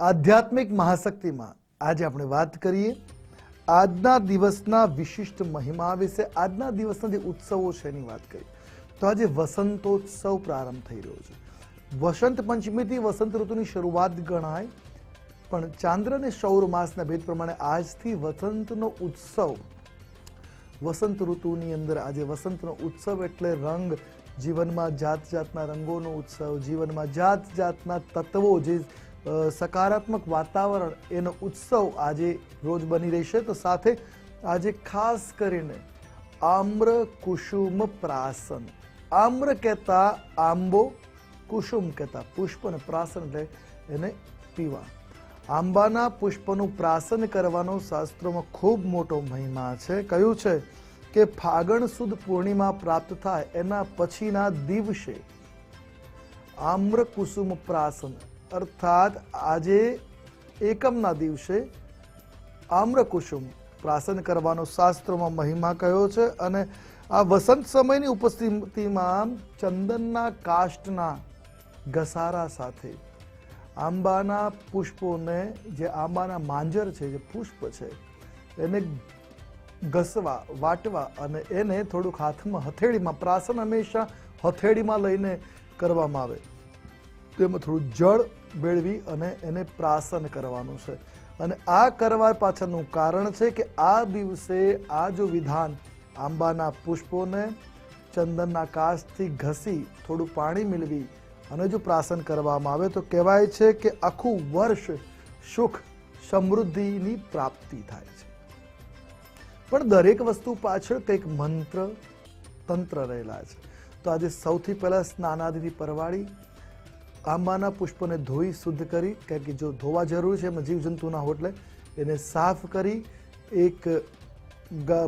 આધ્યાત્મિક મહાશક્તિમાં આજે આપણે વાત કરીએ. આજના દિવસના વિશિષ્ટ મહિમા વિશે, આજના દિવસના જે ઉત્સવો છે એની વાત કરીએ. તો આજે વસંતોત્સવ પ્રારંભ થઈ રહ્યો છે. વસંત પંચમીથી વસંત ઋતુની શરૂઆત ગણાય, પણ ચાંદ્ર અને સૌર માસના ભેદ પ્રમાણે આજથી વસંતનો ઉત્સવ, વસંત ઋતુની અંદર આજે વસંતનો ઉત્સવ એટલે રંગ. જીવનમાં જાત જાતના રંગોનો ઉત્સવ, જીવનમાં જાત જાતના તત્વો જે સકારાત્મક વાતાવરણ એનો ઉત્સવ આજે રોજ બની રહેશે તો સાથે આજે ખાસ કરીને આમ્ર કુસુમ પ્રાસન. આમ્ર કહેતા આંબો, કુસુમ કહેતા પુષ્પ અને પ્રાસન એટલે એને પીવા. આંબાના પુષ્પનું પ્રાસન કરવાનો શાસ્ત્રોમાં ખૂબ મોટો મહિમા છે. કયું છે કે ફાગણ સુદ પૂર્ણિમા પ્રાપ્ત થાય એના પછીના દિવસે આમ્ર કુસુમ પ્રાસન અર્થાત આજે એકમના દિવસે આમ્રકુસુમ પ્રાસન કરવાનો શાસ્ત્રોમાં મહિમા કયો છે અને આ વસંત સમયની ઉપસ્થિતિમાં ચંદનના કાષ્ટના ઘસારા સાથે આંબાના પુષ્પોને જે આંબાના માંજર છે, જે પુષ્પ છે, એને ઘસવા, વાટવા અને એને થોડુંક હાથમાં હથેળીમાં, પ્રાસન હંમેશા હથેળીમાં લઈને કરવામાં આવે. તેમાં થોડું જળ ભેળવી અને એને પ્રાસન કરવાનું છે. અને આ કરવા પાછળનું કારણ છે કે આ દિવસે આ જો વિધાન આંબાના પુષ્પોને ચંદનના કાશથી ઘસી થોડું પાણી મેળવી અને જો પ્રાસન કરવામાં આવે તો કહેવાય છે કે આખું વર્ષ સુખ સમૃદ્ધિની પ્રાપ્તિ થાય છે. પણ દરેક વસ્તુ પાછળ કંઈક મંત્ર, તંત્ર રહેલા છે. તો આજે સૌથી પહેલાં સ્નાનાદિથી પરવાળી આંબાના પુષ્પોને ધોઈ, શુદ્ધ કરી, કારણ કે જો ધોવા જરૂરી છે એમાં જીવજંતુના હોય એટલે એને સાફ કરી એક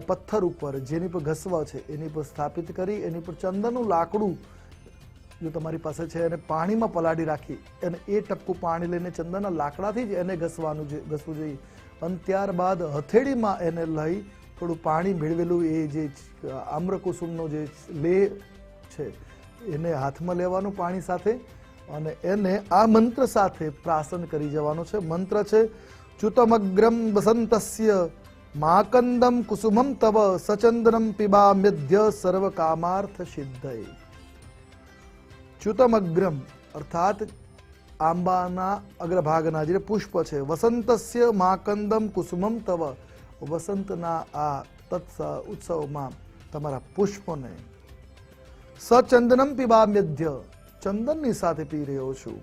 પથ્થર ઉપર, જેની પર ઘસવા છે, એની પર સ્થાપિત કરી, એની પર ચંદનનું લાકડું જો તમારી પાસે છે, એને પાણીમાં પલાળી રાખી અને એ ટપકું પાણી લઈને ચંદનના લાકડાથી જ એને ઘસવાનું ઘસવું જોઈએ. અને ત્યારબાદ હથેળીમાં એને લઈ થોડું પાણી ભેળવેલું એ જે આમ્રકુસુમનો જે લેહ છે, એને હાથમાં લેવાનું પાણી સાથે અને એને આ મંત્ર સાથે પ્રાસન કરી જવાનો છે. મંત્ર છે ચ્યુતમગ્રમ વસંતસ્ય માકંદમ કુસુમમ તવ સચંદનમ પિબામ્યધ્ય સર્વ કામાર્થ સિદ્ધય ચ્યુતમગ્રમ અર્થાત આંબાના અગ્રભાગના જે પુષ્પ છે વસંતસ્ય માકંદમ કુસુમમ તવ વસંતના આ તત્સ ઉત્સવમાં તમારા પુષ્પોને સચંદનમ પીબામ્યધ્ય ચંદનની સાથે પી રહ્યો છું.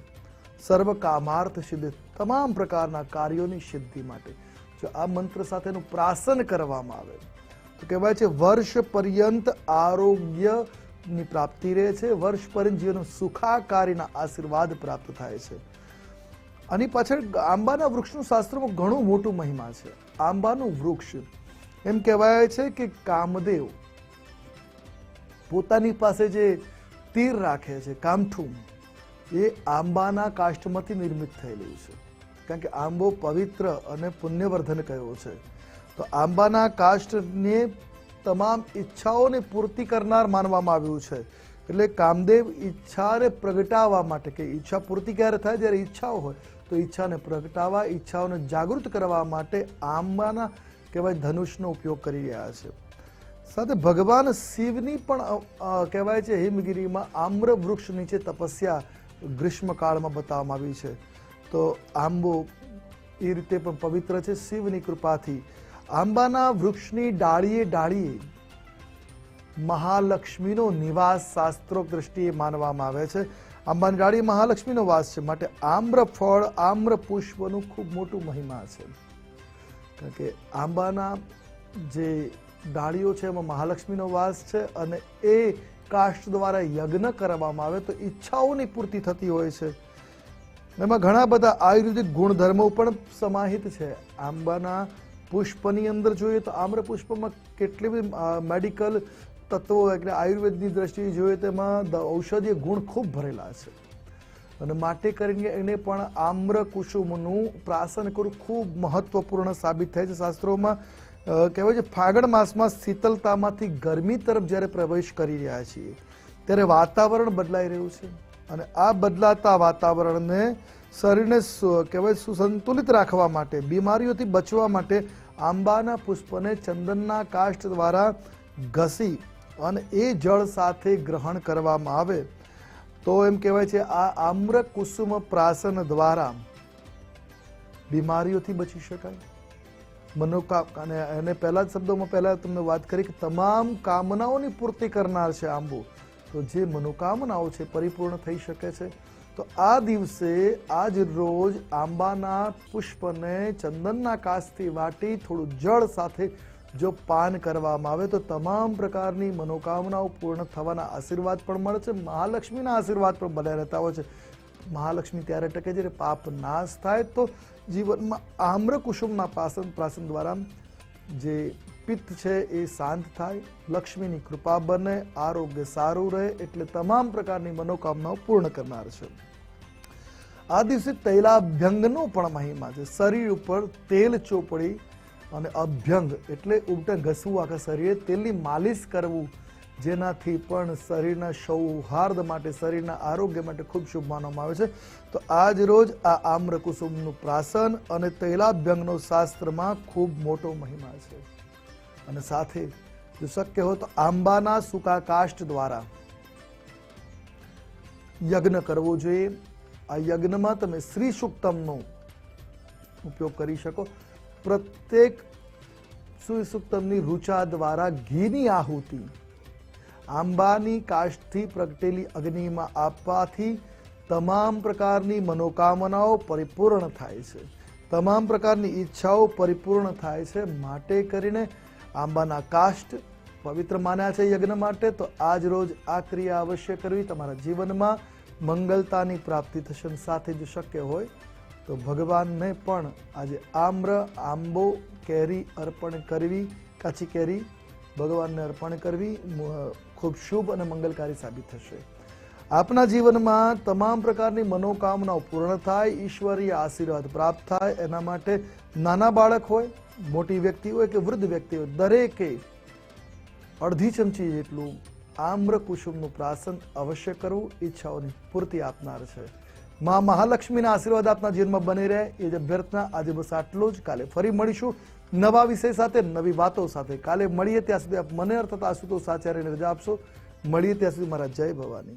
સર્વ કામાર્થ સિદ્ધિ તમામ પ્રકારના કાર્યોની સિદ્ધિ માટે. જો આ મંત્ર સાથેનું પ્રાસન કરવામાં આવે, તો કહેવાય છે, વર્ષ પર્યંત આરોગ્યની પ્રાપ્તિ રહે છે. વર્ષ પર્યંત જીવન સુખાકારીના આશીર્વાદ પ્રાપ્ત થાય છે. આની પાછળ આંબાના વૃક્ષનું શાસ્ત્રમાં ઘણું મોટું મહિમા છે. આંબાનું વૃક્ષ એમ કહેવાય છે કે કામદેવ પોતાની પાસે જે તીર રાખે છે, કામઠું. એ આંબાના કાષ્ઠમાંથી નિર્મિત થયેલું છે. કારણ કે આંબો પવિત્ર અને પુણ્યવર્ધન કયો છે. તો આંબાના કાષ્ઠને તમામ ઈચ્છાઓને પૂર્તિ કરનાર માનવામાં આવ્યું છે. એટલે કામદેવ ઈચ્છાને પ્રગટાવવા માટે કે ઈચ્છા પૂર્તિ ક્યારે થાય? જ્યારે ઈચ્છાઓ હોય, તો ઈચ્છાને પ્રગટાવવા, ઈચ્છાઓને જાગૃત કરવા માટે આંબાના કહેવાય ધનુષનો ઉપયોગ કરી રહ્યા છે. સાથે ભગવાન શિવની પણ કહેવાય છે, હિમગીરીમાં આમ્ર વૃક્ષ નીચે તપસ્યા ગ્રીષ્મકાળમાં બતાવવામાં આવી છે. તો આંબો એ રીતે પણ પવિત્ર છે શિવની કૃપાથી. આંબાના વૃક્ષની ડાળીએ ડાળીએ મહાલક્ષ્મીનો નિવાસ શાસ્ત્રોક દ્રષ્ટિએ માનવામાં આવે છે. આંબાની ડાળી મહાલક્ષ્મીનો વાસ છે, માટે આમ્ર ફળ, આમ્ર પુષ્પનું ખૂબ મોટું મહિમા છે. કારણ કે આંબાના જે ડાળીઓ છે, એમાં મહાલક્ષ્મીનો વાસ છે અને એ કાષ્ટ દ્વારા યજ્ઞ કરવામાં આવે તો ઈચ્છાઓની પૂર્તિ થતી હોય છે. એમાં ઘણા બધા આયુર્વેદિક ગુણધર્મો પણ સમાહિત છે. આંબાના પુષ્પની અંદર જોઈએ તો આમ્ર પુષ્પમાં કેટલી બધી મેડિકલ તત્વો એટલે આયુર્વેદની દ્રષ્ટિએ જોઈએ તેમાં ઔષધીય ગુણ ખૂબ ભરેલા છે. અને માટે કરીને એને પણ આમ્ર કુસુમનું પ્રાસન કરવું ખૂબ મહત્વપૂર્ણ સાબિત થાય છે શાસ્ત્રોમાં. કહેવાય છે, ફાગણ માસમાં શીતલતામાંથી ગરમી તરફ જ્યારે પ્રવેશ કરી રહ્યા છીએ, ત્યારે વાતાવરણ બદલાઈ રહ્યું છે. અને આ બદલાતા વાતાવરણને શરીરને કહેવાય સુસંતુલિત રાખવા માટે, બીમારીઓથી બચવા માટે આંબાના પુષ્પને ચંદનના કાષ્ટ દ્વારા ઘસી અને એ જળ સાથે ગ્રહણ કરવામાં આવે. તો એમ કહેવાય છે, આ આમ્ર કુસુમ પ્રાસન દ્વારા બીમારીઓથી બચી શકાય. મનોકા અને એને પહેલા જ શબ્દોમાં પહેલા તમને વાત કરી કે તમામ કામનાઓની પૂર્તિ કરનાર છે આંબો. તો જે મનોકામનાઓ છે, પરિપૂર્ણ થઈ શકે છે. તો આ દિવસે, આજ રોજ આંબાના પુષ્પને ચંદનના કાસથી વાટી થોડું જળ સાથે જો પાન કરવામાં આવે, તો તમામ પ્રકારની મનોકામનાઓ પૂર્ણ થવાના આશીર્વાદ પણ મળે છે. મહાલક્ષ્મીના આશીર્વાદ પણ બન્યા રહેતા હોય છે. મહાલક્ષ્મી ત્યારે ટકે જ્યારે પાપ નાશ થાય, તો જીવનમાં આમ્ર કુસુમના પાસન પ્રાસન દ્વારા જે પિત્ત છે એ શાંત થાય, લક્ષ્મીની કૃપા બને, આરોગ્ય સારું રહે એટલે તમામ પ્રકારની મનોકામનાઓ પૂર્ણ કરનાર છે. આ દિવસે તૈલાભ્યંગનો પણ મહિમા છે. શરીર ઉપર તેલ ચોપડી અને અભ્યંગ એટલે ઉલટા ઘસવું, આખા શરીરે તેલની માલિશ કરવું જેનાથી પણ શરીરના સૌહાર્દ માટે, શરીરના આરોગ્ય માટે ખૂબ શુભ માનવામાં આવે છે. તો આજ રોજ આ આમ્રકુસુમનું પ્રાસન અને તૈલાભ્યંગનો શાસ્ત્રમાં ખૂબ મોટો મહિમા છે. અને સાથે જો શક્ય હોય તો આંબાના સૂકા કાષ્ટ દ્વારા યજ્ઞ કરવો જોઈએ. આ યજ્ઞમાં તમે શ્રી સુક્તમનો ઉપયોગ કરી શકો. પ્રત્યેક શ્રી સુક્તમની રૂચા દ્વારા ઘીની આહુતિ આંબાની કાષ્ઠથી પ્રગટેલી અગ્નિમાં આપવાથી તમામ પ્રકારની મનોકામનાઓ પરિપૂર્ણ થાય છે. તમામ પ્રકારની ઈચ્છાઓ પરિપૂર્ણ થાય છે. માટે કરીને આંબાના કાષ્ઠ પવિત્ર માન્યા છે યજ્ઞ માટે. તો આજ રોજ આ ક્રિયા અવશ્ય કરવી. તમારા જીવનમાં મંગલતાની પ્રાપ્તિ થશે સાથે જો શક્ય હોય તો ભગવાનને પણ આજે આમ્ર આંબો કેરી અર્પણ કરવી, કાચી કેરી ભગવાનને અર્પણ કરવી ખૂબ શુભ અને મંગલકારી સાબિત થશે. આપના જીવનમાં તમામ પ્રકારની મનોકામનાઓ પૂર્ણ થાય, ઈશ્વરીય આશીર્વાદ પ્રાપ્ત થાય, એના માટે નાના બાળક હોય, મોટી વ્યક્તિ હોય કે વૃદ્ધ વ્યક્તિ હોય, દરેકે અડધી ચમચી જેટલું આમ્ર કુસુમનું પ્રાસન અવશ્ય કરવું, ઈચ્છાઓની પૂર્તિ આપનાર છે. માં મહાલક્ષ્મીના આશીર્વાદ આપના જીવનમાં બની રહે, એ જ અભ્યર્થના આજે બસ આટલું જ. કાલે ફરી મળીશું. નવા વિષય સાથે, નવી વાતો સાથે. કાલે મળીએ ત્યાં સુધી આપ મને અર્થાત આશુતોષ આચાર્યને રજા આપશો. મળીએ ત્યાં સુધી મારા જય ભવાની.